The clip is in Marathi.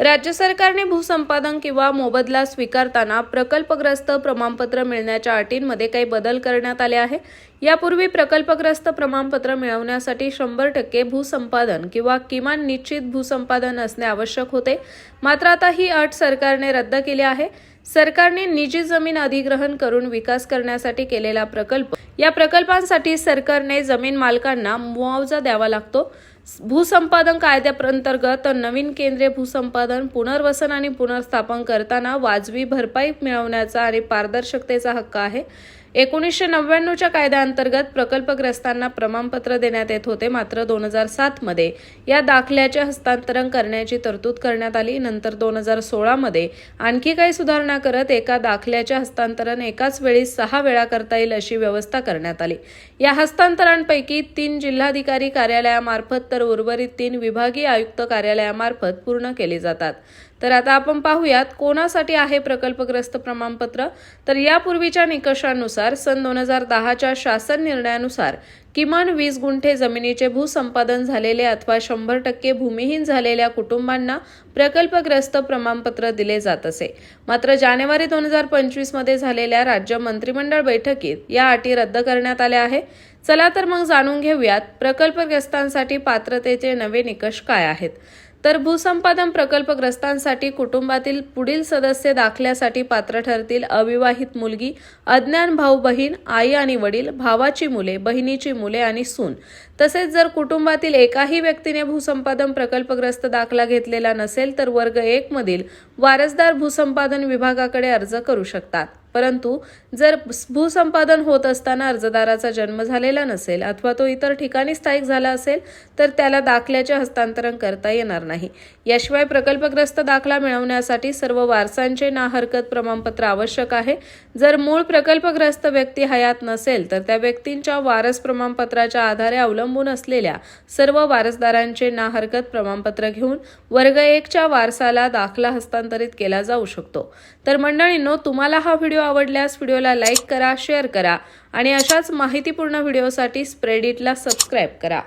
राज्य सरकारने भूसंपादन किंवा मोबदला स्वीकारताना प्रकल्पग्रस्त प्रमाणपत्र मिळण्याच्या अटींमध्ये काही बदल करण्यात आले आहे. यापूर्वी प्रकल्पग्रस्त प्रमाणपत्र मिळवण्यासाठी शंभर टक्के भूसंपादन किंवा किमान निश्चित भूसंपादन असणे आवश्यक होते. मात्र आता ही अट सरकारने रद्द केली आहे. सरकारने निजी जमीन अधिग्रहण करून विकास करण्यासाठी केलेला प्रकल्प या प्रकल्पांसाठी सरकारने जमीन मालकांना मुआवजा द्यावा लागतो. भूसंपादन कायद्याअंतर्गत नवीन केंद्रीय भूसंपादन पुनर्वसन आणि पुनर्स्थापन करताना वाजवी भरपाई मिळवण्याचा आणि पारदर्शकतेचा हक्क आहे. एकोणीसशे नव्याण्णवच्या कायद्याअंतर्गत प्रकल्पग्रस्तांना प्रमाणपत्र देण्यात येत होते मात्र दोन हजार सातमध्ये या दाखल्याचे हस्तांतरण करण्याची तरतूद करण्यात आली. नंतर दोन हजार सोळामध्ये आणखी काही सुधारणा करत एका दाखल्याचे हस्तांतरण एकाच वेळी सहा वेळा करता येईल अशी व्यवस्था करण्यात आली. या हस्तांतरांपैकी तीन जिल्हाधिकारी कार्यालयामार्फत तर उर्वरित तीन विभागीय आयुक्त कार्यालयामार्फत पूर्ण केली जातात. तर आता आपण पाहूयात कोणासाठी आहे प्रकल्पग्रस्त प्रमाणपत्र? तर यापूर्वीच्या निकषानुसार सन दोन हजार दहाच्या शासन निर्णयानुसार किमान वीस गुंठे जमिनीचे भूसंपादन झालेले अथवा शंभर टक्के भूमिहीन झालेल्या कुटुंबांना प्रकल्पग्रस्त प्रमाणपत्र दिले जात असे. मात्र जानेवारी दोन हजार पंचवीसमध्ये झालेल्या राज्य मंत्रिमंडळ बैठकीत या अटी रद्द करण्यात आल्या आहे. चला तर मग जाणून घेऊयात प्रकल्पग्रस्तांसाठी पात्रतेचे नवे निकष काय आहेत? तर भूसंपादन प्रकल्पग्रस्तांसाठी कुटुंबातील पुढील सदस्य दाखल्यासाठी पात्र ठरतील अविवाहित मुलगी अज्ञान भाऊ बहीण आई आणि वडील भावाची मुले बहिणीची मुले आणि सून. तसेच जर कुटुंबातील एकाही व्यक्तीने भूसंपादन प्रकल्पग्रस्त दाखला घेतलेला नसेल तर वर्ग एक मधील वारसदार भूसंपादन विभागाकडे अर्ज करू शकतात. परंतु जर भूसंपादन होत असताना अर्जदाराचा जन्म झालेला नसेल अथवा तो इतर ठिकाणी स्थायिक झाला असेल तर त्याला दाखल्याचे हस्तांतरण करता येणार नाही. याशिवाय प्रकल्पग्रस्त दाखला मिळवण्यासाठी सर्व वारसांचे ना हरकत प्रमाणपत्र आवश्यक आहे. जर मूळ प्रकल्पग्रस्त व्यक्ती हयात नसेल तर त्या व्यक्तींच्या वारस प्रमाणपत्राच्या आधारे अवलंबून असलेल्या सर्व वारसदारांचे ना हरकत प्रमाणपत्र घेऊन वर्ग एकच्या वारसाला दाखला हस्तांतरित केला जाऊ शकतो. तर मंडळींनो तुम्हाला हा व्हिडिओ आवडल्यास व्हिडिओला लाईक करा शेअर करा आणि अशाच माहितीपूर्ण व्हिडिओसाठी स्प्रेडिटला सबस्क्राईब करा.